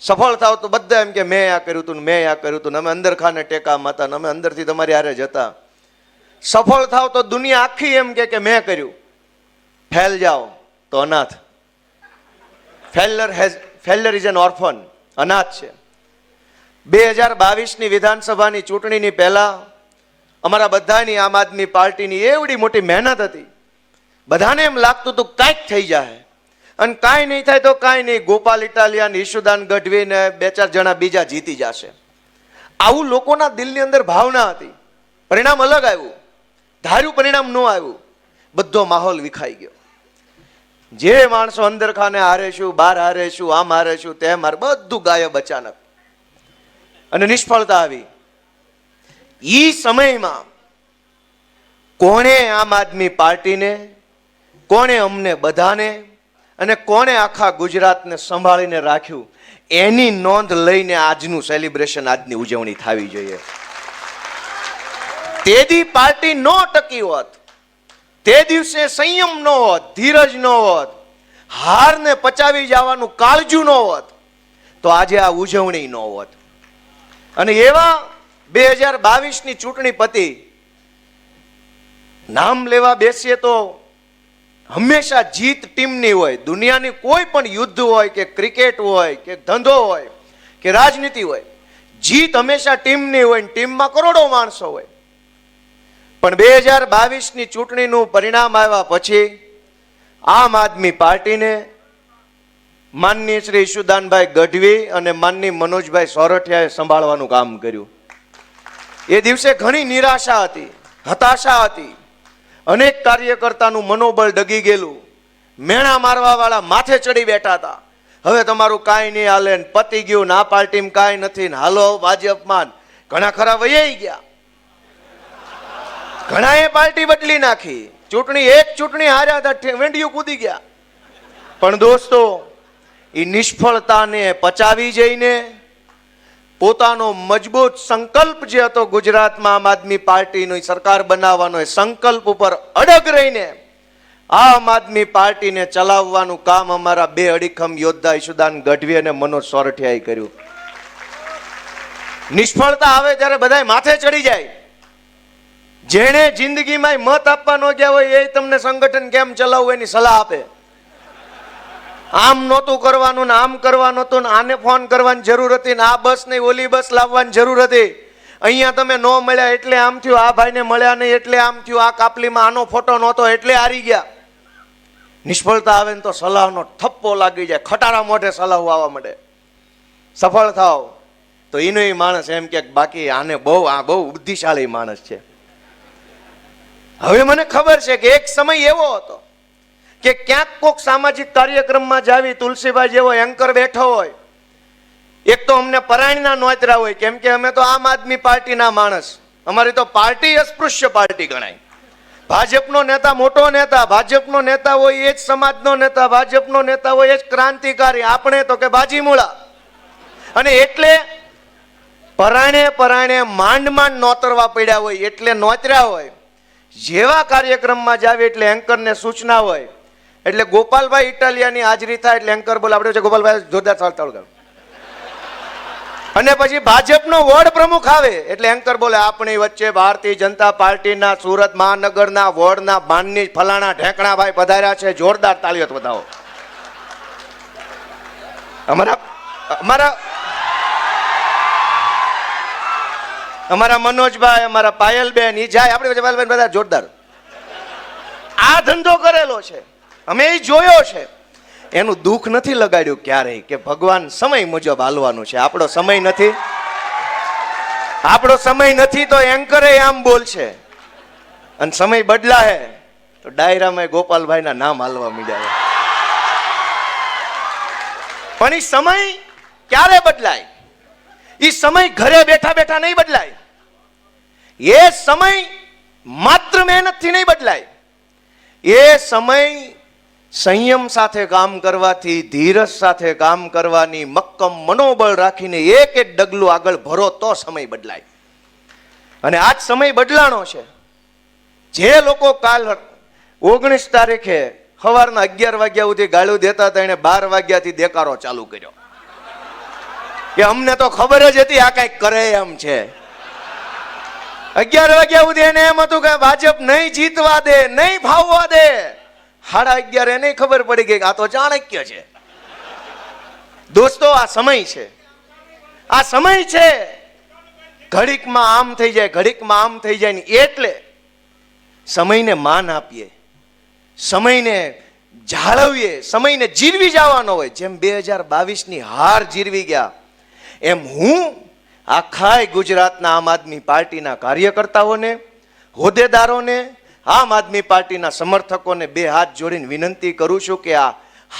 સફળ થાવ તો બધા એમ કે, મેં આ કર્યું હતું મેં આ કર્યું હતું અમે અંદર ખાને ટેકા માતા અમે અંદરથી તમારી હારે જતા સફળ થાવ તો દુનિયા આખી એમ કે કે, મેં કર્યું. ફેલ જાઓ તો અનાથ. Failure has, failure is an orphan, અનાથ છે. બે હજાર બાવીસની વિધાનસભાની ચૂંટણીની પહેલાં અમારા બધાની આમ આદમી પાર્ટીની એવડી મોટી મહેનત હતી. બધાને એમ લાગતું હતું કાંઈક થઈ જાય અને કાંઈ નહીં થાય તો કાંઈ નહીં. ગોપાલ ઇટાલિયા ને ઈશુદાન ગઢવી ને બે ચાર જણા બીજા જીતી જશે. આવું લોકોના દિલની અંદર ભાવના હતી. પરિણામ અલગ આવ્યું. ધાર્યું પરિણામ ન આવ્યું. બધો માહોલ વિખાઈ ગયો. જે માણસો અંદર ખાને હારે છું બહાર હારે છું આમ હારે છું તેમ હારે, બધું ગાયબ અચાનક. અને નિષ્ફળતા આવી. ઈ સમયમાં કોણે આમ આદમી પાર્ટીને, કોણે અમને બધાને અને કોણે આખા ગુજરાતને સંભાળીને રાખ્યું? એની નોંધ લઈને આજનું સેલિબ્રેશન આજની ઉજવણી થવી જોઈએ. તેદી પાર્ટી નો ટકી હોત. તે દિવસે સંયમ નો હોત, ધીરજ નો હોત, હારને પચાવી જવાનું કાળજું ન હોત, તો આજે આ ઉજવણી ન હોત. અને એવા બે હજાર બાવીસની ચૂંટણી પતી, નામ લેવા બેસીએ તો હંમેશા જીત ટીમની હોય, દુનિયાની કોઈ પણ યુદ્ધ હોય, કે ક્રિકેટ હોય, કે ધંધો હોય, કે રાજનીતિ હોય, જીત હંમેશા ટીમની હોય ને ટીમમાં કરોડો માણસો હોય. પણ બે હજાર બાવીસની ચૂંટણીનું પરિણામ આવ્યા પછી આમ આદમી પાર્ટીને માનનીય શ્રી ઈશુદાનભાઈ ગઢવી અને માનની મનોજભાઈ સોરઠિયાએ સંભાળવાનું કામ કર્યું. એ દિવસે ઘણી નિરાશા હતી, હતાશા હતી. અનેક કાર્યકર્તાનું મનોબળ ડગી ગયેલું. મેણા મારવા વાળા માથે ચડી બેઠા હતા. હવે તમારું કાંઈ નહીં હાલે ને પતી ગયું ના પાર્ટીમાં કાંઈ નથી ને હાલો ભાજપમાં ઘણા ખરા વૈયાઈ ગયા. ઘણાએ પાર્ટી બદલી નાખી. ચૂંટણી એક ચૂંટણી હાર્યા હતા વેંડિયું કૂદી ગયા. પણ દોસ્તો એ નિષ્ફળતાને પચાવી જઈને પોતાનો મજબૂત સંકલ્પ જે હતો ગુજરાતમાં આમ આદમી પાર્ટીની સરકાર બનાવવાનો, એ સંકલ્પ ઉપર અડગ રહીને આમ આદમી પાર્ટીને ચલાવવાનું કામ અમારા બે અડીખમ યોદ્ધા ઈશુદાન ગઢવી અને મનોજ સોરઠિયાએ કર્યું. નિષ્ફળતા આવે ત્યારે બધાય માથે ચડી જાય. જેણે જિંદગીમાં મત આપવા ન ગયા હોય એ તમને સંગઠન કેમ ચલાવવું એની સલાહ આપે? આમ નહોતું કરવાનું ને આમ કરવાનું હતું ને આને ફોન કરવાની જરૂર હતી ને આ બસ નહીં ઓલી બસ લાવવાની જરૂર હતી. અહીંયા તમે ન મળ્યા એટલે આમ થયું, આ ભાઈને મળ્યા નહીં એટલે આમ થયું, આ કાપલીમાં આનો ફોટો નહોતો એટલે હારી ગયા. નિષ્ફળતા આવે ને તો સલાહનો થપ્પો લાગી જાય, ખટારા મોઢે સલાહ આવવા માંડે સફળ થાવ તો એનો એ માણસ એમ કે બાકી આને બહુ, આ બહુ બુદ્ધિશાળી માણસ છે. હવે મને ખબર છે કે એક સમય એવો હતો. કે ક્યાંક કોક સામાજિક કાર્યક્રમમાં જાવી તુલસીભાઈ જેવો એન્કર બેઠો હોય. એક તો અમને પરાયણના નોતરા હોય, કેમ કે અમે તો આમ આદમી પાર્ટીના માણસ. અમારી તો પાર્ટી અસ્પૃશ્ય પાર્ટી ગણાય. ભાજપનો નેતા મોટો નેતા, ભાજપનો નેતા હોય એ જ સમાજનો નેતા, ભાજપનો નેતા હોય એ જ ક્રાંતિકારી. આપણે તો કે બાજીમૂળા. અને એટલે પરાણે પરાણે માંડ માંડ નોતરવા પડ્યા હોય, એટલે નોતર્યા હોય. જેવા કાર્યક્રમમાં જાવે એટલે એન્કરને સૂચના હોય. એટલે ગોપાલભાઈ ઇટાલિયાની હાજરી થાય એટલે એન્કર બોલ આપણે છે ગોપાલભાઈ જોરદાર સવાલ કરો. અને પછી ભાજપનો વોર્ડ પ્રમુખ આવે એટલે એન્કર બોલે, આપણી વચ્ચે ભારતીય જનતા પાર્ટીના, સુરત મહાનગરના વોર્ડના માનની ફલાણા ઢેકણાભાઈ પધાર્યા છે. જોરદાર તાળીઓ બતાવો. અમારા અમારા અમારા મનોજભાઈ, અમારા પાયલબેન, ઈ જાય. આપણે બધા જોરદાર. આ ધંધો કરેલો છે. અમે એ જોયો છે. એનું દુઃખ નથી લગાડ્યું ક્યારેય કે ભગવાન સમય મુજબ હાલવાનું છે. આપણો સમય નથી. આપણો સમય નથી તો એન્કરે આમ બોલશે. અને સમય બદલાય તો ડાયરામાં ગોપાલભાઈના નામ હાલવા માંડ્યા પણ એ સમય ક્યારે બદલાય? એ સમય ઘરે બેઠા બેઠા નહીં બદલાય. એ સમય માત્ર મહેનતથી નહીં બદલાય. એ સમય સંયમ સાથે કામ કરવાથી, ધીરજ સાથે કામ કરવાની મક્કમ મનોબળ રાખીને એક એક ડગલું આગળ ભરો તો સમય બદલાય. અને આજ સમય બદલાણો છે. જે લોકો કાલ ઓગણીસ તારીખે સવારના અગિયાર વાગ્યા સુધી ગાળું દેતા હતા એને બાર વાગ્યાથી દેકારો ચાલુ કર્યો. કે અમને તો ખબર જ હતી આ કંઈક કરે એમ છે. અગિયાર વાગ્યા સુધી એને એમ હતું કે ભાજપ નહીં જીતવા દે, નહીં ફાવવા દે. સાડા અગિયાર એને ખબર પડી ગઈ આ તો ચાણક્ય છે. દોસ્તો, આ સમય છે. આ સમય છે. ઘડીકમાં આમ થઈ જાય, ઘડીકમાં આમ થઈ જાય ને એટલે સમયને માન આપીએ. સમયને જાળવીએ, સમયને જીરવી જવાનો હોય. જેમ બે હજાર બાવીસની હાર જીરવી ગયા, એમ હું આખાય ગુજરાતના આમ આદમી પાર્ટીના કાર્યકર્તાઓને, હોદ્દેદારોને આમ આદમી પાર્ટીના સમર્થકોને બે હાથ જોડીને વિનંતી કરું છું કે આ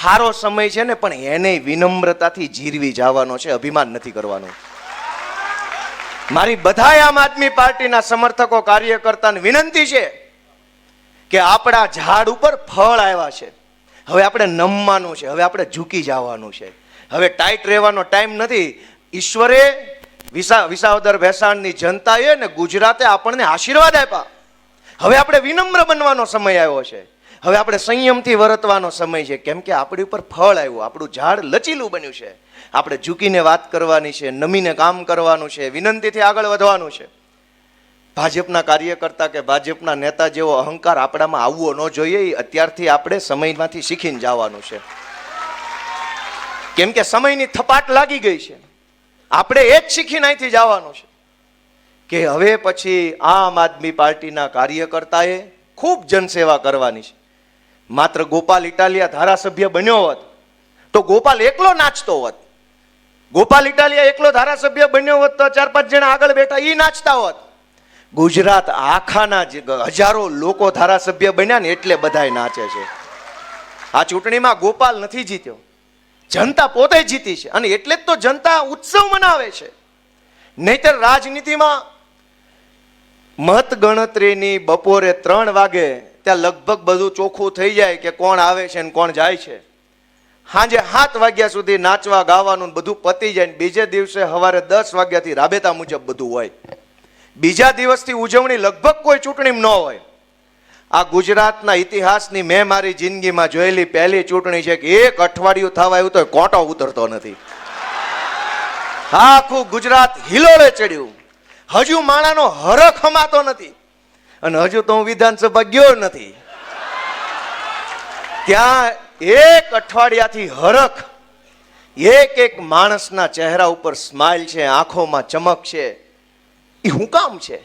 હારો સમય છે ને, પણ એને વિનમ્રતાથી જીરવી જવાનો છે, અભિમાન નથી કરવાનું. મારી બધા આમ આદમી પાર્ટીના સમર્થકો, કાર્યકર્તાને વિનંતી છે કે આપણા ઝાડ ઉપર ફળ આવ્યા છે. હવે આપણે નમવાનું છે, હવે આપણે ઝૂકી જવાનું છે. હવે ટાઈટ રહેવાનો ટાઈમ નથી. ઈશ્વરે વિસા, વિસાવદર ભેસાણની જનતાએ ને ગુજરાતે આપણને આશીર્વાદ આપ્યા. હવે આપણે વિનમ્ર બનવાનો સમય આવ્યો છે. હવે આપણે સંયમથી વર્તવાનો સમય છે. કેમ કે આપણી ઉપર ફળ આવ્યું, આપણું ઝાડ લચીલું બન્યું છે. આપણે ઝૂકીને વાત કરવાની છે, નમીને કામ કરવાનું છે, વિનંતીથી આગળ વધવાનું છે. ભાજપના કાર્યકર્તા કે ભાજપના નેતા જેવો અહંકાર આપણામાં આવવો ન જોઈએ, એ અત્યારથી આપણે સમયમાંથી શીખીને જવાનું છે. કેમ કે સમયની થપાટ લાગી ગઈ છે. આપણે એ જ શીખીને અહીંથી જવાનું છે. કે હવે પછી આમ આદમી પાર્ટીના કાર્યકર્તાએ ખૂબ જનસેવા કરવાની છે. માત્ર ગોપાલ ઇટાલિયા ધારાસભ્ય બન્યો હોત તો ગોપાલ એકલો નાચતો હોત. ગોપાલ ઇટાલિયા એકલો ધારાસભ્ય બન્યો હોત તો ચાર પાંચ જણા આગળ બેઠા એ નાચતા હોત. ગુજરાત આખાના હજારો લોકો ધારાસભ્ય બન્યા ને એટલે બધાય નાચે છે. આ ચૂંટણીમાં ગોપાલ નથી જીત્યો. જનતા પોતે જીતી છે અને એટલે જ તો જનતા ઉત્સવ મનાવે છે. નહીતર રાજનીતિમાં મત ગણતરીની બપોરે ત્રણ વાગે ત્યાં લગભગ બધું ચોખ્ખું થઈ જાય કે કોણ આવે છે ને કોણ જાય છે. સાંજે સાત વાગ્યા સુધી નાચવા, ગાવાનું બધું પતી જાય ને બીજે દિવસે સવારે દસ વાગ્યાથી રાબેતા મુજબ બધું હોય. બીજા દિવસથી ઉજવણી લગભગ કોઈ ચૂંટણી ન હોય. આ ગુજરાતના ઇતિહાસની મેં મારી જિંદગીમાં જોયેલી પહેલી ચૂંટણી છે કે એક અઠવાડિયું થવા આવ્યું તો કોટો ઉતરતો નથી. આખું ગુજરાત હિલોળે ચડ્યું. હજુ માણાનો હરખ હમાતો નથી. અને હજુ તો હું વિધાનસભા ગયો નથી. ત્યાં એક અઠવાડિયાથી હરખ, એક એક માણસના ચહેરા ઉપર સ્માઇલ છે, આંખોમાં ચમક છે. એ હું કામ છે?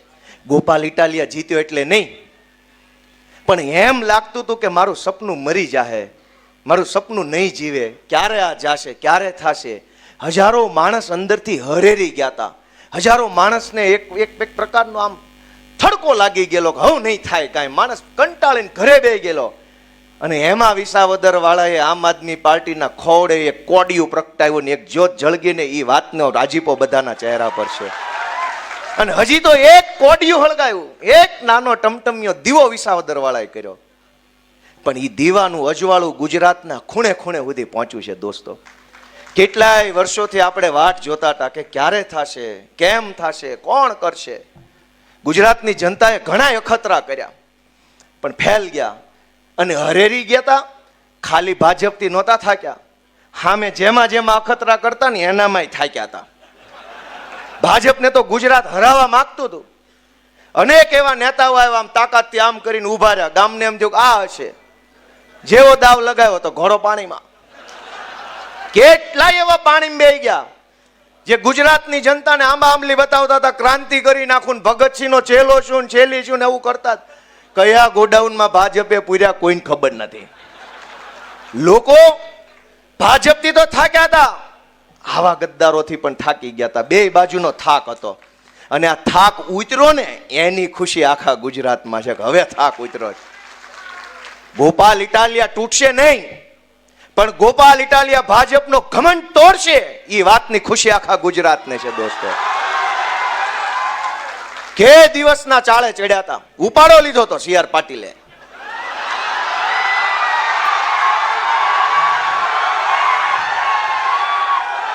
ગોપાલ ઇટાલિયા જીત્યો એટલે નહીં. પણ એમ લાગતું હતું કે મારું સપનું મરી જાહે, મારું સપનું નહીં જીવે. ક્યારે આ જાશે, ક્યારે થશે? હજારો માણસ અંદરથી હરેરી ગયા હતા હજારો માણસને એક એક એક પ્રકારનો આમ થડકો લાગી ગયેલો કે હવ નહીં થાય કાંઈ. માણસ કંટાળીને ઘરે બે ગયેલો. અને એમાં વિસાવદર વાળાએ આમ આદમી પાર્ટીના ખોડે એક કોડિયું પ્રગટાવ્યું ને એક જ્યોત જળગીને એ વાતનો રાજીપો બધાના ચહેરા પર છે. અને હજી તો એક કોડિયું હળગાયું. એક નાનો ટમટમિયો દીવો વિસાવદર વાળાએ કર્યો. પણ એ દીવાનું અજવાળું ગુજરાતના ખૂણે ખૂણે સુધી પહોંચ્યું છે, દોસ્તો. કેટલાય વર્ષોથી આપણે વાટ જોતા હતા કે ક્યારે થશે, કેમ થશે, કોણ કરશે? ગુજરાતની જનતાએ ઘણા અખતરા કર્યા, પણ ફેલ ગયા અને હરેરી ગયા હતા ખાલી ભાજપથી નહોતા થાક્યા. સામે જેમાં જેમાં અખતરા કરતા ને એનામાંય થાક્યા હતા. ભાજપને તો ગુજરાત હરાવવા માગતું હતું. અનેક એવા નેતાઓ આવ્યા, આમ તાકાતથી આમ કરીને ઊભા રહ્યા. ગામને એમ થયું આ હશે. જેવો દાવ લગાવ્યો તો ઘોડો પાણીમાં. કેટલાય એવા પાણીમાં બેહી ગયા. જે ગુજરાતની જનતાને આંબા આંબલી બતાવતા હતા, ક્રાંતિ કરી નાખું, ભગતસિંહનો ચેલો શું છેલી શું ને એવું કરતા કયા ગોડાઉનમાં ભાજપે પૂર્યા કોઈને ખબર નથી. લોકો ભાજપથી તો થાક્યા હતા. આવા ગદ્દારોથી પણ થાકી ગયા હતા. બે બાજુનો થાક હતો. અને આ થાક ઉતર્યો ને, એની ખુશી આખા ગુજરાતમાં છે કે હવે થાક ઉતર્યો છે. ગોપાલ ઇટાલિયા તૂટશે નહીં. પણ ગોપાલ ઇટાલિયા ભાજપનો ઘમંડ તોડશે એ વાતની ખુશી આખા ગુજરાતને છે દોસ્તો. કે દિવસના ચાળે ચડ્યા હતા ઉપાડો લીધો તો સીઆર પાટીલે.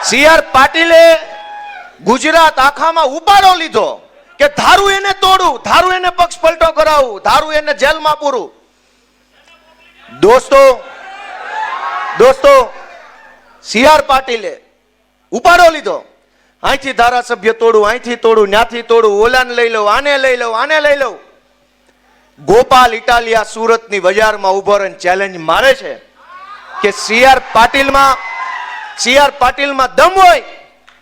સીઆર પાટીલે ગુજરાત આખામાં ઉપાડો લીધો કે ધારું એને તોડું, ધારું એને પક્ષ પલટો કરાવું, ધારું એને જેલમાં પૂરું. દોસ્તો દોસ્તો સીઆર પાટીલે ઉપાડો લીધો. અહીંથી ધારાસભ્ય તોડું અહીંથી તોડું, ન્યાથી તોડું, ઓલાને લઈ લઉં, આને લઈ લઉં, આને લઈ લઉં. ગોપાલ ઇટાલિયા સુરતની બજારમાં ઊભો રહીને ચેલેન્જ મારે છે કે સીઆર પાટીલમાં સીઆર પાટીલમાં દમ હોય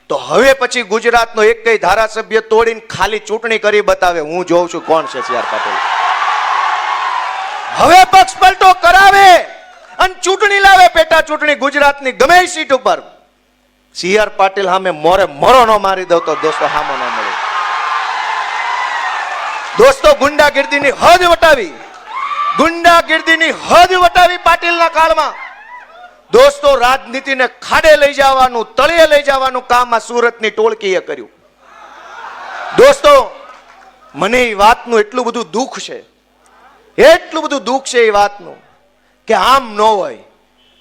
તો હવે પછી ગુજરાતનો એક કઈ ધારાસભ્ય તોડીને ખાલી ચૂંટણી કરી બતાવે. હું જોઉં છું કોણ છે સીઆર પાટીલ. હવે પક્ષ પલટો કરાવે. અને ચૂંટણી લાવે પેટા ચૂંટણી ગુજરાતની ગમે સીટ ઉપર. સીઆર પાટીલ સામે મોરે મોરો ન મારી દઉં તો દોસ્તો હામો ન મળે. દોસ્તો ગુંડાગીર્દીની હદ વટાવી. ગુંડાગીર્દીની હદ વટાવી પાટીલના કાળમાં. દોસ્તો રાજનીતિને ખાડે લઈ જવાનું, તળિયે લઈ જવાનું કામ આ સુરતની ટોળકીએ કર્યું. દોસ્તો, મને એ વાતનું એટલું બધું દુઃખ છે. એટલું બધું દુઃખ છે એ વાતનું. કે આમ ન હોય.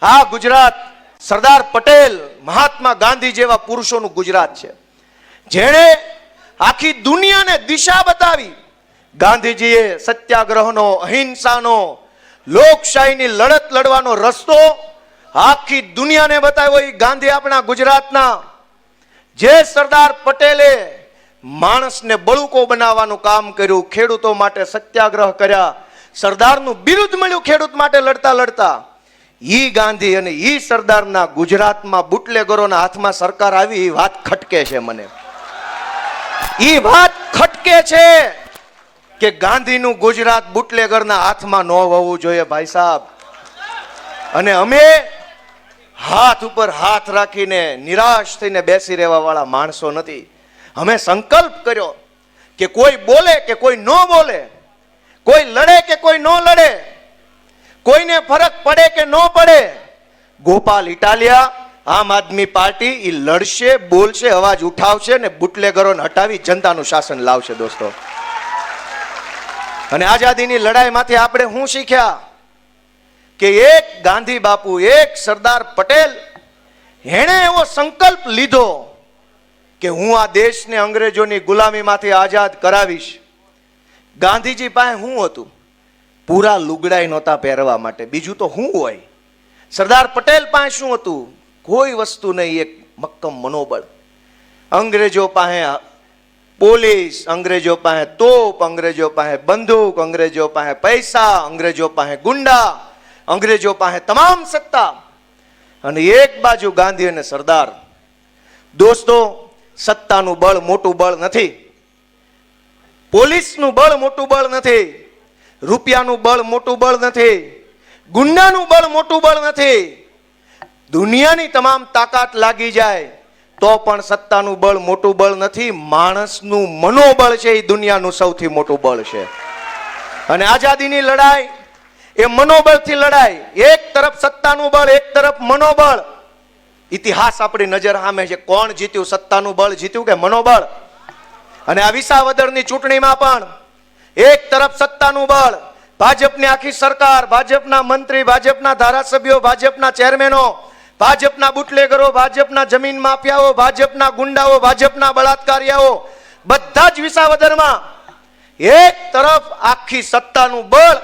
આ ગુજરાત, સરદાર પટેલ, મહાત્મા ગાંધી જેવા પુરુષોનું ગુજરાત છે. જેણે આખી દુનિયાને દિશા બતાવી. ગાંધીજીએ સત્યાગ્રહનો, અહિંસાનો, લોકશાહીની લડત લડવાનો રસ્તો આખી દુનિયાને બતાવ્યો. એ ગાંધી આપણા ગુજરાતના. જે સરદાર પટેલે માણસને બળુકો બનાવવાનું કામ કર્યું, ખેડૂતો માટે સત્યાગ્રહ કર્યા સરદારનું બિરુદ મળ્યું ખેડૂત માટે લડતા લડતા. ઈ ગાંધી અને ઈ સરદારના ગુજરાતમાં બુટલેગરોના હાથમાં સરકાર આવી એ વાત ખટકે છે મને. ઈ વાત ખટકે છે કે ગાંધીનું ગુજરાત બુટલેગરના હાથમાં ન હોવું જોઈએ ભાઈ સાહેબ. અને અમે હાથ ઉપર હાથ રાખીને નિરાશ થઈને બેસી રહેવા વાળા માણસો નથી. અમે સંકલ્પ કર્યો કે કોઈ બોલે કે કોઈ ન બોલે કોઈ લડે કે કોઈ ન લડે, કોઈને ફરક પડે કે ન પડે, ગોપાલ ઇટાલિયા, આમ આદમી પાર્ટી એ લડશે, બોલશે, અવાજ ઉઠાવશે ને બુટલેગરોને હટાવી જનતાનું શાસન લાવશે, દોસ્તો. અને આઝાદીની લડાઈમાંથી આપણે શું શીખ્યા કે એક ગાંધી બાપુ, એક સરદાર પટેલ, એણે એવો સંકલ્પ લીધો કે હું આ દેશને અંગ્રેજોની ગુલામીમાંથી આઝાદ કરાવીશ. ગાંધીજી પાસે શું હતું? પૂરા લુગડાઈ નહોતા પહેરવા માટે. બીજું તો શું હોય? સરદાર પટેલ પાસે શું હતું? કોઈ વસ્તુ નહીં, એક મક્કમ મનોબળ. અંગ્રેજો પાસે પોલીસ, અંગ્રેજો પાસે તોપ, અંગ્રેજો પાસે બંદૂક, અંગ્રેજો પાસે પૈસા, અંગ્રેજો પાસે ગુંડા, અંગ્રેજો પાસે તમામ સત્તા. અને એક બાજુ ગાંધી અને સરદાર. દોસ્તો, સત્તાનું બળ મોટું બળ નથી. પોલીસનું બળ મોટું બળ નથી, રૂપિયાનું બળ મોટું બળ નથી ગુંડાનું બળ મોટું બળ નથી. દુનિયાની તમામ તાકાત લાગી જાય, તો પણ સત્તાનું બળ મોટું બળ નથી, માણસનું મનોબળ છે એ દુનિયાનું સૌથી મોટું બળ છે. અને આઝાદીની લડાઈ, એ મનોબળથી લડાઈ, એક તરફ સત્તાનું બળ, એક તરફ મનોબળ. ઇતિહાસ આપણી નજર સામે છે, કોણ જીત્યું, સત્તાનું બળ જીત્યું કે મનોબળ? અને આ વિસાવદરની ચૂંટણીમાં પણ એક તરફ સત્તાનું બળ, ભાજપની આખી સરકાર, ભાજપના મંત્રી, ભાજપના ધારાસભ્યો, ભાજપના ચેરમેનો, ભાજપના બુટલેગરો, ભાજપના જમીન માફિયાઓ, ભાજપના ગુંડાઓ, ભાજપના બળાત્કારીઓ બધા જ વિસાવદરમાં એક તરફ આખી સત્તાનું બળ,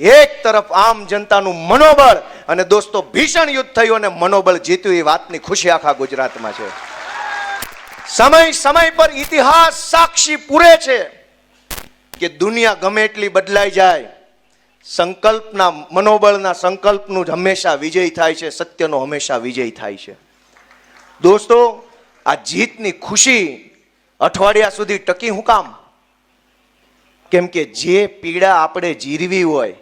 એક તરફ આમ જનતાનું મનોબળ. અને દોસ્તો, ભીષણ યુદ્ધ થયું અને મનોબળ જીત્યું એ વાતની ખુશી આખા ગુજરાતમાં છે. સમય સમય પર ઇતિહાસ સાક્ષી પૂરે છે કે દુનિયા ગમે એટલી બદલાઈ જાય, સંકલ્પના, મનોબળના સંકલ્પનું જ હંમેશા વિજય થાય છે, સત્યનો હંમેશા વિજય થાય છે. દોસ્તો, આ જીતની ખુશી અઠવાડિયા સુધી ટકી હું કામ? કેમ કે જે પીડા આપણે જીરવી હોય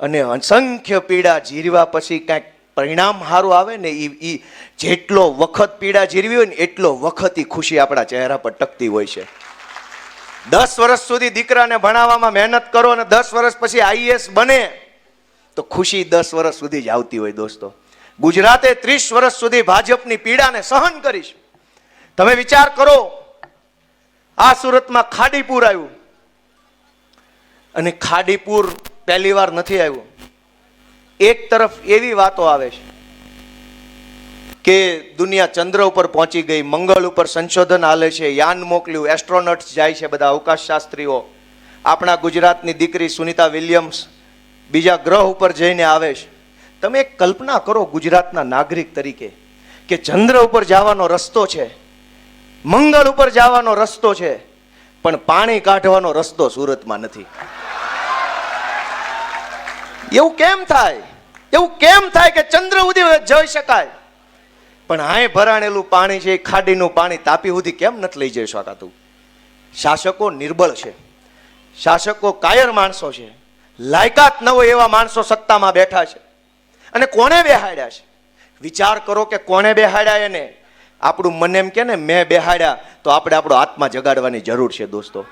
અને અસંખ્ય પીડા જીરવા પછી કાંઈક પરિણામ સારું આવે ને એ એ જેટલો વખત પીડા જીરવી હોય ને એટલો વખત એ ખુશી આપણા ચહેરા પર ટકતી હોય છે. દસ વર્ષ સુધી દીકરાને ભણાવવામાં મહેનત કરો અને દસ વર્ષ પછી આઈએસ બને તો ખુશી દસ વર્ષ સુધી જ આવતી હોય દોસ્તો. ગુજરાતે ત્રીસ વર્ષ સુધી ભાજપની પીડાને સહન કરીશ. તમે વિચાર કરો, આ સુરતમાં ખાડીપુર આવ્યું. અને ખાડીપુર પહેલી વાર નથી આવ્યું. એક તરફ એવી વાતો આવે છે કે દુનિયા ચંદ્ર ઉપર પહોંચી ગઈ, મંગળ ઉપર સંશોધન હાલે છે, યાન મોકલ્યું એસ્ટ્રોનટ્સ જાય છે બધા અવકાશ શાસ્ત્રીઓ આપણા ગુજરાતની દીકરી સુનિતા વિલિયમ્સ બીજા ગ્રહ ઉપર જઈને આવે છે. તમે એક કલ્પના કરો ગુજરાતના નાગરિક તરીકે કે ચંદ્ર ઉપર જવાનો રસ્તો છે, મંગળ ઉપર જવાનો રસ્તો છે, પણ પાણી કાઢવાનો રસ્તો સુરતમાં નથી. એવું કેમ થાય? એવું કેમ થાય કે ચંદ્ર સુધી જઈ શકાય? પણ આય ભરાણેલું પાણી છે ખાડીનું પાણી તાપી સુધી કેમ નથી લઈ જઈ શકાતું? શાસકો નિર્બળ છે. શાસકો કાયર માણસો છે. લાયકાત ન હોય એવા માણસો સત્તામાં બેઠા છે. અને કોણે બેહાડ્યા છે? વિચાર કરો કે કોણે બેહાડ્યા એને? આપણું મને એમ કે ને, મેં બેહાડ્યા, તો આપણે આપણો આત્મા જગાડવાની જરૂર છે, દોસ્તો.